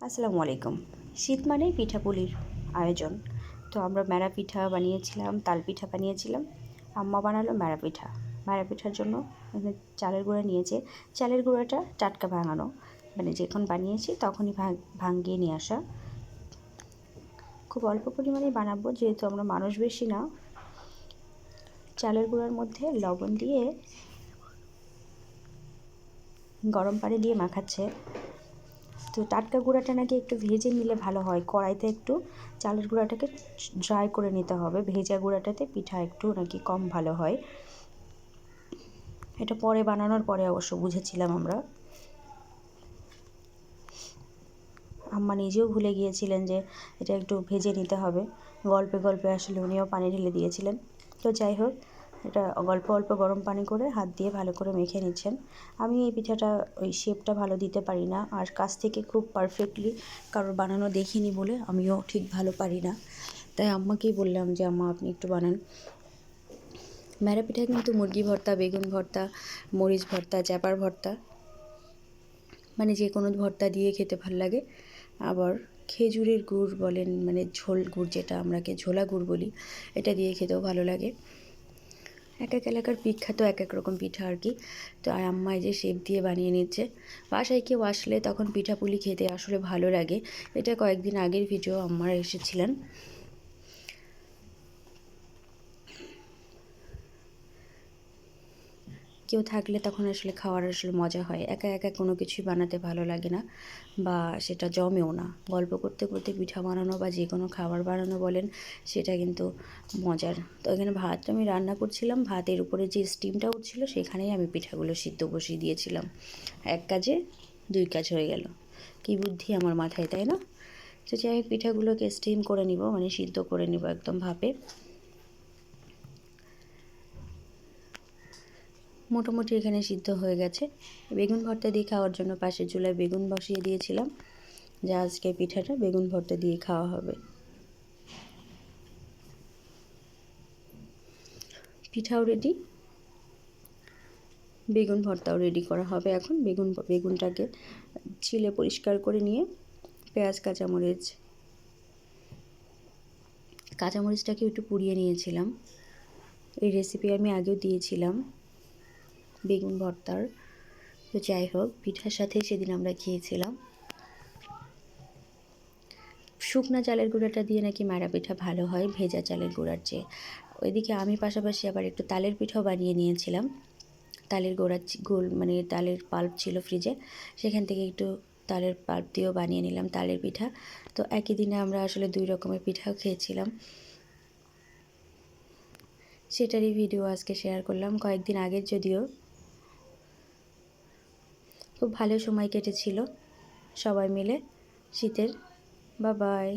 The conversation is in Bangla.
আসসালামু আলাইকুম। শীত মানেই পিঠাপুলির আয়োজন। তো আমরা ম্যাড়া পিঠা বানিয়েছিলাম, তাল পিঠা বানিয়েছিলাম। আম্মা বানালো ম্যাড়া পিঠা। ম্যাড়া পিঠার জন্য চালের গুঁড়া নিয়েছে। চালের গুঁড়াটা টাটকা ভাঙানো। মানে যখন বানিয়েছি তখনই ভাঙ, ভাঙিয়ে নিয়ে আসা। খুব অল্প পরিমাণে বানাবো, যেহেতু আমরা মানুষ বেশি না। চালের গুঁড়ার মধ্যে লবণ দিয়ে গরম পানি দিয়ে মাখাচ্ছে। তো টাটকা গুঁড়াটা নাকি একটু ভেজে নিলে ভালো হয়। কড়াইতে একটু চালের গুঁড়াটাকে ড্রাই করে নিতে হবে। ভেজা গুঁড়াটাতে পিঠা একটু নাকি কম ভালো হয়। এটা পরে বানানোর পরে অবশ্য বুঝেছিলাম আমরা। আম্মা নিজেও ভুলে গিয়েছিলেন যে এটা একটু ভেজে নিতে হবে। গল্পে গল্পে আসলে উনিও পানি ঢেলে দিয়েছিলেন। তো যাই হোক এটা অল্প অল্প গরম পানি করে হাত দিয়ে ভালো করে মেখে নিচ্ছেন। আমি এই পিঠাটা, ওই শেপটা ভালো দিতে পারি না আর কাছ থেকে খুব পারফেক্টলি কারোর বানানো দেখিনি বলে আমিও ঠিক ভালো পারি না। তাই আম্মাকেই বললাম যে, আম্মা, আপনি একটু বানান। ম্যারা পিঠা কিন্তু মুরগি ভর্তা, বেগুন ভর্তা, মরিচ ভর্তা, চ্যাপার ভর্তা মানে যে কোনো ভর্তা দিয়ে খেতে ভালো লাগে। আবার খেজুরের গুড় বলেন মানে ঝোল গুড় যেটা আমরাকে ঝোলা গুড় বলি, এটা দিয়ে খেতেও ভালো লাগে। এক এক এলাকার বিখ্যাত এক এক রকম পিঠা আর কি। তো আর আম্মাই যে শেপ দিয়ে বানিয়ে নিচ্ছে। বাসায় কেউ আসলে তখন পিঠাপুলি খেতে আসলে ভালো লাগে। এটা কয়েকদিন আগের ভিডিও আম্মারা এসেছিলেন। কেউ থাকলে তখন আসলে খাওয়ার আসলে মজা হয়। একা একা কোনো কিছুই বানাতে ভালো লাগে না বা সেটা জমেও না। গল্প করতে করতে পিঠা বানানো বা যে কোনো খাবার বানানো বলেন, সেটা কিন্তু মজার। তো এখানে ভাত আমি রান্না করছিলাম। ভাতের উপরে যে স্টিমটা উঠছিল সেখানেই আমি পিঠাগুলো সিদ্ধ বসিয়ে দিয়েছিলাম। এক কাজে দুই কাজ হয়ে গেল। কি বুদ্ধি আমার মাথায়, তাই না? তো যাই হোক, পিঠাগুলোকে স্টিম করে নিব মানে সিদ্ধ করে নিব একদম ভাপে। মোটামুটি এখানে সিদ্ধ হয়ে গেছে। বেগুন ভর্তা দিয়ে খাওয়ার জন্য পাশের চুলায় বেগুন বসিয়ে দিয়েছিলাম। যে আজকে পিঠাটা বেগুন ভর্তা দিয়ে খাওয়া হবে। পিঠাও রেডি বেগুন ভর্তাও রেডি করা হবে এখন। বেগুন বেগুনটাকে ছিলে পরিষ্কার করে নিয়ে পেঁয়াজ, কাঁচামরিচ, কাঁচামরিচটাকে একটু পুড়িয়ে নিয়েছিলাম। এই রেসিপি আমি আগেও দিয়েছিলাম। বেগুন ভর্তার। তো যাই হোক, পিঠার সাথে সেদিন আমরা খেয়েছিলাম। শুকনা চালের গুঁড়াটা দিয়ে নাকি ম্যাড়া পিঠা ভালো হয়, ভেজা চালের গুঁড়ার চেয়ে। ওইদিকে আমি পাশাপাশি আবার একটু তালের পিঠাও বানিয়ে নিয়েছিলাম। তালের গোড়া গোল মানে তালের পাল্প ছিল ফ্রিজে, সেখান থেকে একটু তালের পাল্প দিয়েও বানিয়ে নিলাম তালের পিঠা। তো একই দিনে আমরা আসলে দুই রকমের পিঠাও খেয়েছিলাম। সেটারই ভিডিও আজকে শেয়ার করলাম। কয়েকদিন আগের যদিও খুব ভালো সময় কেটেছিল সবাই মিলে। শীতের। বা বাই